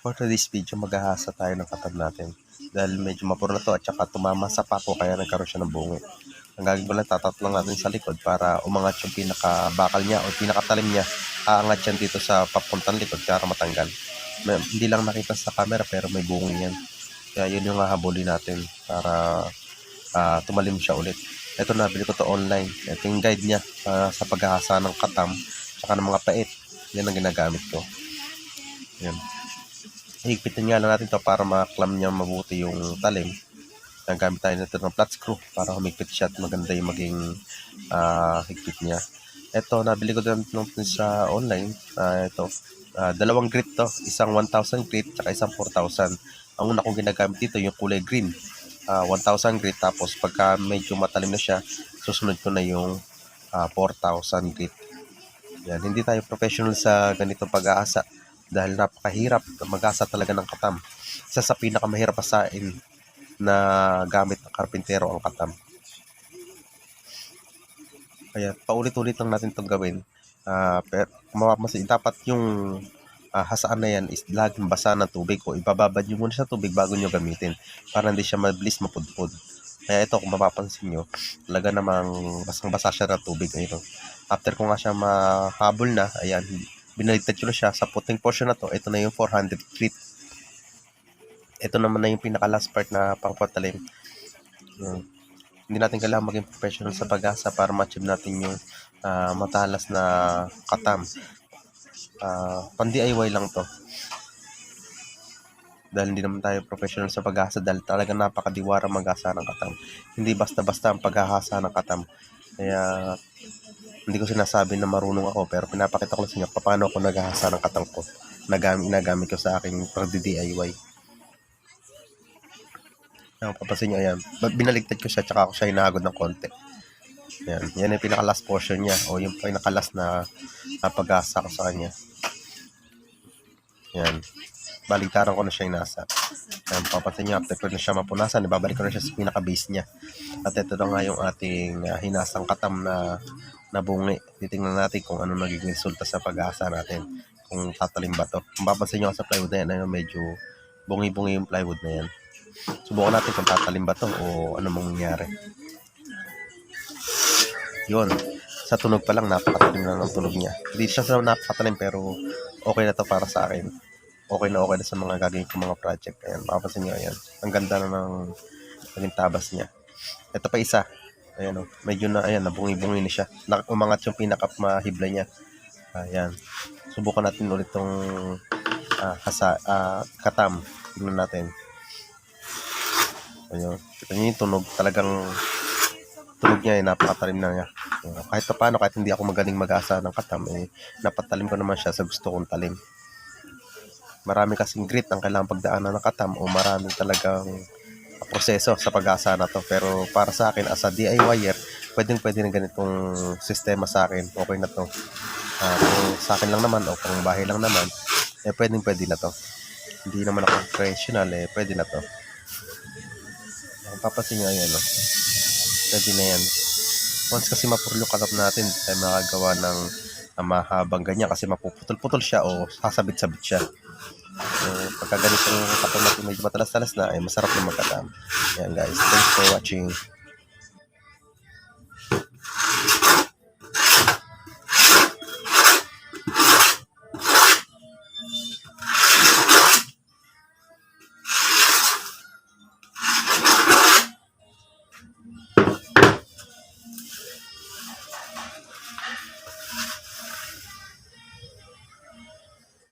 For today's video, maghahasa tayo ng katab natin. Dahil medyo mapuro na to at saka tumama sa pako kaya nagkaroon siya ng bungi. Ang gagawin ko lang, tatatlo natin sa likod para umangat yung pinakabakal niya o pinakatalim niya. Aangat yan dito sa papuntang likod para matanggal. May, hindi lang nakita sa camera pero may bungi yan. Kaya yun yung hahabulin natin para ah, tumalim siya ulit. Ito nabili ko to online. Ito yung guide niya ah, sa paghahasa ng katam tsaka ng mga pait. Yan ang ginagamit ko. Yan. Higpitin nga lang natin to para maklam niya mabuti yung talim. Nagamit tayo nito ng flat screw para humigpit siya at maganda yung maging ah, higpit niya. Ito, nabili ko din nung sa online. Ah, ito, ah, dalawang grit to. Isang 1,000 grit at isang 4,000. Ang una kong ginagamit dito yung kulay green. Ah, 1,000 grit tapos pagka medyo matalim na siya, susunod ko na yung ah, 4,000 grit. Yan, hindi tayo professional sa ganito pag-aasa dahil napakahirap mag-asa talaga ng katam. Isa sa pinakamahirap asain na gamit ng karpintero ang katam. Kaya paulit-ulit lang natin itong gawin. Ah, pero mapapansin, dapat yung ah, hasaan na yan is laging basa ng tubig o ibababad nyo muna sa tubig bago nyo gamitin para hindi siya mabilis mapudpud. Kaya ito, kung mapapansin nyo, talaga namang basang-basa siya ng tubig. Ayun. After ko nga siya mahabol na, ayan, binaligtad ko na siya sa puting portion na to. Ito na yung 400 feet. Ito naman na yung pinaka last part na pangpatalim. Yun. Hindi natin kailangan maging professional sa pag-asa para ma-achieve natin yung ah, matalas na katam. Ah, pang-DIY lang to. Dahil hindi naman tayo professional sa pag-asa dahil talaga napakadiwara mag-asa ng katam. Hindi basta-basta ang paghahasa ng katam. Kaya hindi ko sinasabi na marunong ako pero pinapakita ko sa inyo paano ako naghahasa ng katang ko na gamit, nagamit ko sa aking pag-DIY. Ayan, papasin nyo, ayan. Binaligtad ko siya, tsaka ako siya hinagod ng konti. Yan, yan yung pinaka-last portion niya o yung pinaka-last na, na pag-asa ko sa kanya. Yan. Baligtaran ko na siya inasa. Yan, papasin nyo, after ko na siya mapunasan, ibabalik ko na siya sa pinaka-base niya. At ito na nga yung ating ah, hinasang katam na nabungi. Titingnan natin kung ano naging resulta sa pag-asa natin. Kung tatalim ba to. Kung papansin nyo sa plywood na yan, ayun, medyo bungi-bungi yung plywood na yan. Subukan natin kung tatalim ba to o ano mang mangyari. Yun. Sa tunog pa lang, napakatalim na ng tunog niya. Hindi siya sa napakatalim pero okay na to para sa akin. Okay na okay na sa mga gagawin ko mga project. Ayan, makapansin nyo, ayan. Ang ganda na ng naging tabas niya. Ito pa isa. Ayan o. Medyo na, ayan, nabungi-bungi na siya. Umangat yung pinaka-mahibla niya. Ayan. Subukan natin ulit tong kasa, ah, katam. Tingnan natin. Ayun. Kita yung tunog. Talagang tunog niya eh, napakatalim na niya. Ayun. Kahit pa paano, kahit hindi ako magaling mag-asa ng katam, eh, napatalim ko naman siya sa gusto kong talim. Marami kasing grit ang kailangan pagdaanan ng katam o marami talagang proseso sa pag-asa na to. Pero para sa akin, as a DIYer, pwedeng pwede na ganitong sistema sa akin. Okay na to. Ah, kung sa akin lang naman o kung bahay lang naman, eh pwedeng pwede na to. Hindi naman ako professional, eh pwede na to. Ang papasin nyo, ayan, no? Pwede na yan. Once kasi yung katap natin, tayo makagawa ng ng mahabang ganyan kasi mapuputol-putol siya o sasabit-sabit siya. So, pagka ganitong natin medyo matalas-talas na, ay masarap na magkatam. Yan guys, thanks for watching.